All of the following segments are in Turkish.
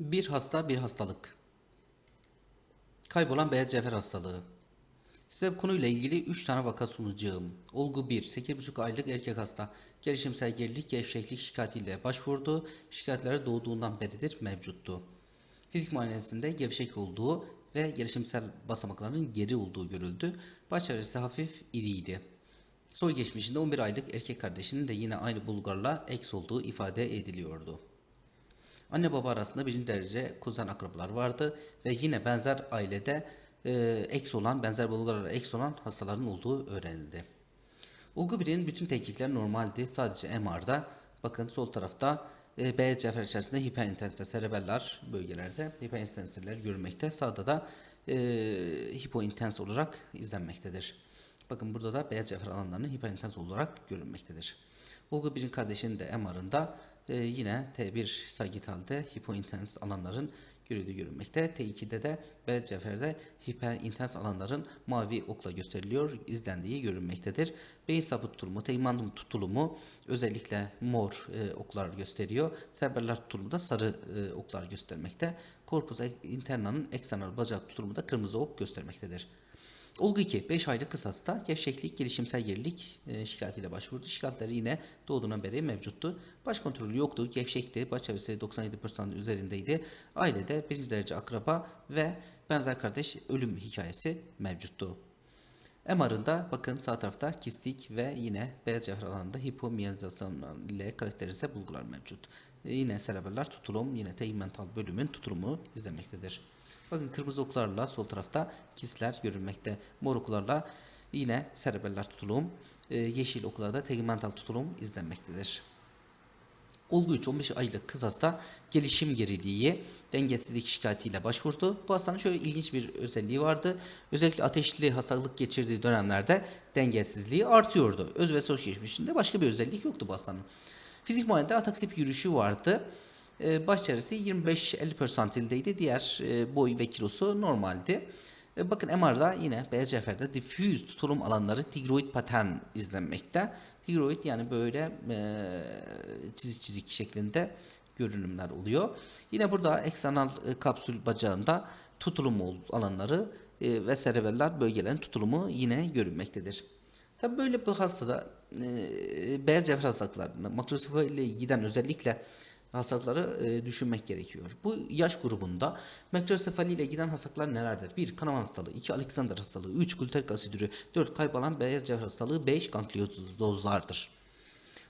Bir hasta bir hastalık. Kaybolan beyaz cevher hastalığı. Size bu konuyla ilgili 3 tane vaka sunacağım. Olgu 1. 8,5 aylık erkek hasta. Gelişimsel gerilik, gevşeklik şikayetiyle başvurdu. Şikayetleri doğduğundan beridir mevcuttu. Fizik muayenesinde gevşek olduğu ve gelişimsel basamaklarının geri olduğu görüldü. Baş çevresi hafif iriydi. Soy geçmişinde 11 aylık erkek kardeşinin de yine aynı bulgarla eks olduğu ifade ediliyordu. Anne baba arasında birinci derece kuzen akrabalar vardı ve yine benzer ailede e, eks olan, benzer bulgarlara eks olan hastaların olduğu öğrenildi. Olgu 1'in bütün tetkikler normaldi. Sadece MR'da bakın sol tarafta e, beyaz cevher içerisinde hiperintensite serebellar bölgelerde hiperintensiteler görülmekte. Sağda da e, hipointens olarak izlenmektedir. Bakın burada da beyaz cevher alanlarının hiperintens olarak görülmektedir. Olgu 1'in kardeşinin de MR'ında e, yine T1 sagittalde hipointens alanların görüldüğü görülmekte. T2'de de beyaz cevherde hiperintens alanların mavi okla gösteriliyor, izlendiği görülmektedir. Beyin sapı tutulumu, teğmenum tutulumu özellikle mor e, oklar gösteriyor. Serbirler tutulumu da sarı e, oklar göstermekte. Korpus internanın eksternal bacak tutulumu da kırmızı ok göstermektedir. Olgu 2. 5 aylık kız hasta. Gevşeklik, gelişimsel gerilik e, şikayetiyle başvurdu. Şikayetleri yine doğduğundan beri mevcuttu. Baş kontrolü yoktu. Gevşekti. Baş çevresi 97%'ın üzerindeydi. Ailede birinci derece akraba ve benzer kardeş ölüm hikayesi mevcuttu. MR'ında bakın sağ tarafta kistik ve yine beyaz cevher alanında hipomiyelizasyon ile karakterize bulgular mevcut. E, yine serebeller tutulum, yine tegmental bölümün tutulumu izlemektedir. Bakın kırmızı oklarla sol tarafta kistler görülmekte. Mor oklarla yine serebeller tutulum, e, yeşil oklarda tegmental tutulum izlenmektedir. Olgu 3 15 aylık kız hasta gelişim geriliği, dengesizlik şikayetiyle başvurdu. Bu hastanın şöyle ilginç bir özelliği vardı. Özellikle ateşli hastalık geçirdiği dönemlerde dengesizliği artıyordu. Öz ve soş geçmişinde başka bir özellik yoktu bu hastanın. Fizik muayenede ataksip yürüyüşü vardı. Ee, baş çevresi 25-50 persantildeydi. Diğer e, boy ve kilosu normaldi. E, bakın MR'da yine cevherde diffuse tutulum alanları tigroid patern izlenmekte. Tigroid yani böyle e, çizik çizik şeklinde görünümler oluyor. Yine burada eksanal e, kapsül bacağında tutulum alanları e, ve serebeller bölgelerin tutulumu yine görünmektedir. Tabi böyle bu hastada e, beyaz cevher hastalıklarında makrosefali ile giden özellikle hastalıkları e, düşünmek gerekiyor. Bu yaş grubunda makrosefali ile giden hastalıklar nelerdir? 1. Kanaman hastalığı, 2. Alexander hastalığı, 3. glutarik asidürü, 4. kaybolan beyaz cevher hastalığı, 5. gangliozozlardır.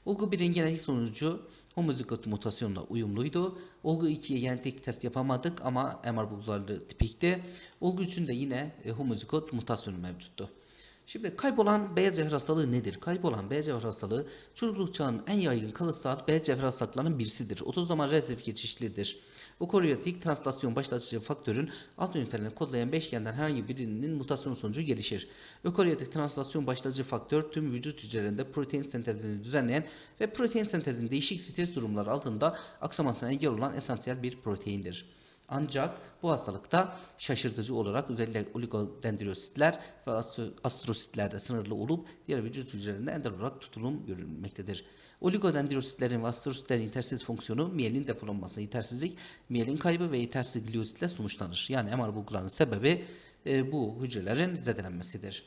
Olgu 1'in genetik sonucu homozigot mutasyonla uyumluydu. Olgu 2'ye genetik test yapamadık ama MR bulguları tipikti. Olgu 3'ün de yine e, homozigot mutasyonu mevcuttu. Şimdi kaybolan beyaz cevher hastalığı nedir? Kaybolan beyaz cevher hastalığı çocukluk çağının en yaygın kalıtsal beyaz cevher hastalıklarının birisidir. 30 zaman resif geçişlidir. Okoryotik translasyon başlatıcı faktörün alt ünitelerini kodlayan beşgenden herhangi birinin mutasyonu sonucu gelişir. Ökaryotik translasyon başlatıcı faktör tüm vücut hücrelerinde protein sentezini düzenleyen ve protein sentezinin değişik stres durumları altında aksamasına engel olan esansiyel bir proteindir. Ancak bu hastalıkta şaşırtıcı olarak özellikle oligodendrositler ve astrositlerde sınırlı olup diğer vücut hücrelerinde ender olarak tutulum görülmektedir. Oligodendrositlerin ve astrositlerin yetersiz fonksiyonu miyelin depolanması, yetersizlik, miyelin kaybı ve yetersiz gliositle sonuçlanır. Yani MR bulgularının sebebi e, bu hücrelerin zedelenmesidir.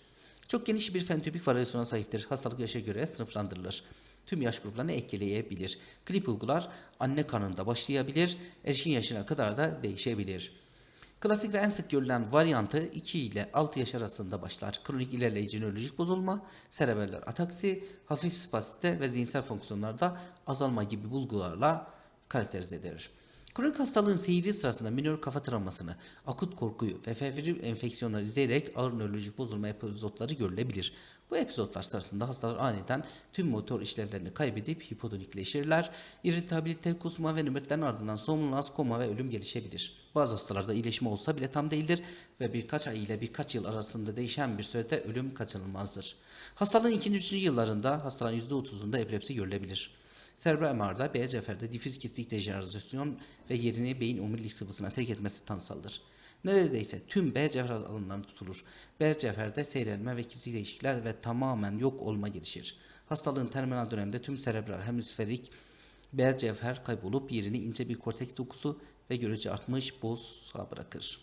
Çok geniş bir fenotipik varyasyona sahiptir. Hastalık yaşa göre sınıflandırılır tüm yaş gruplarını etkileyebilir. Klip uygular anne karnında başlayabilir, erişkin yaşına kadar da değişebilir. Klasik ve en sık görülen varyantı 2 ile 6 yaş arasında başlar. Kronik ilerleyici nörolojik bozulma, serebeller ataksi, hafif spasite ve zihinsel fonksiyonlarda azalma gibi bulgularla karakterize edilir. Kronik hastalığın seyri sırasında minör kafa travmasını, akut korkuyu ve fevri enfeksiyonları izleyerek ağır nörolojik bozulma epizotları görülebilir. Bu epizotlar sırasında hastalar aniden tüm motor işlevlerini kaybedip hipotonikleşirler. İritabilite, kusma ve nöbetlerin ardından somnolans, koma ve ölüm gelişebilir. Bazı hastalarda iyileşme olsa bile tam değildir ve birkaç ay ile birkaç yıl arasında değişen bir sürede ölüm kaçınılmazdır. Hastalığın ikinci üçüncü yıllarında hastaların %30'unda epilepsi görülebilir. Serebral MR'da beyaz cevherde difüz kistik dejenerasyon ve yerini beyin omurilik sıvısına terk etmesi tanısaldır. Neredeyse tüm beyaz cevher alanlarını tutulur. Beyaz cevherde seyrelme ve kistik değişiklikler ve tamamen yok olma gelişir. Hastalığın terminal döneminde tüm serebral hemisferik beyaz cevher kaybolup yerini ince bir korteks dokusu ve görece artmış boza bırakır.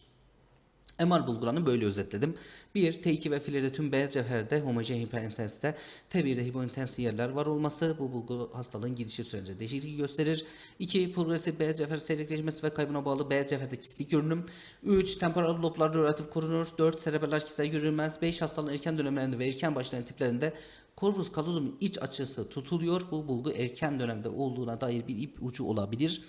MR bulgularını böyle özetledim. 1. T2 ve filede tüm beyaz cevherde homojen hiperintensite, T1'de hipointensite yerler var olması bu bulgu hastalığın gidişi sürecince değişiklik gösterir. 2. Progresif beyaz cevher seyrekleşmesi ve kaybına bağlı beyaz cevherde kistik görünüm. 3. Temporal loblar relatif korunur. 4. Serebeller kistler görülmez. 5. Hastalığın erken dönemlerinde ve erken başlayan tiplerinde korpus callosum iç açısı tutuluyor. Bu bulgu erken dönemde olduğuna dair bir ip ucu olabilir.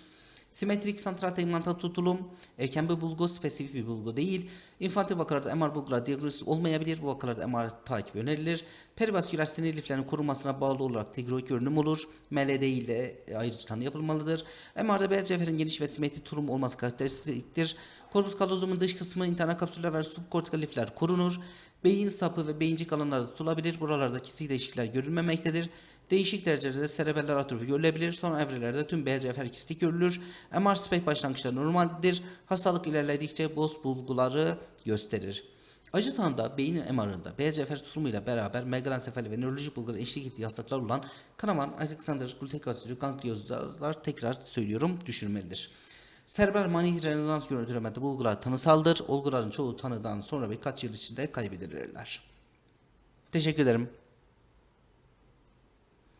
Simetrik santral tegmental tutulum erken bir bulgu, spesifik bir bulgu değil. İnfantil vakalarda MR bulgular diagnostik olmayabilir. Bu vakalarda MR takip önerilir. Perivasküler sinir liflerinin korunmasına bağlı olarak tigroid görünüm olur. MLD ile ayrıcı tanı yapılmalıdır. MR'da beyaz cevherin geniş ve simetrik turum olması karakteristiktir. Korpus callosumun dış kısmı interna kapsüller ve subkortikal lifler korunur. Beyin sapı ve beyincik alanlarda tutulabilir. Buralarda kistik değişiklikler görülmemektedir. Değişik derecelerde serebeller atrofi görülebilir. Son evrelerde tüm cevher kistik görülür. MR spek başlangıçları normaldir. Hastalık ilerledikçe boz bulguları gösterir. Acı tanıda beyin MR'ında beyaz cevher tutumuyla beraber megansefali ve nörolojik bulgulara eşlik ettiği hastalıklar olan Kanaman, Alexander, Glutekosidü, gangliozlar tekrar söylüyorum düşürmelidir. Serebral mani rezonans görüntülemede bulgular tanısaldır. Olguların çoğu tanıdan sonra birkaç yıl içinde kaybedilirler. Teşekkür ederim.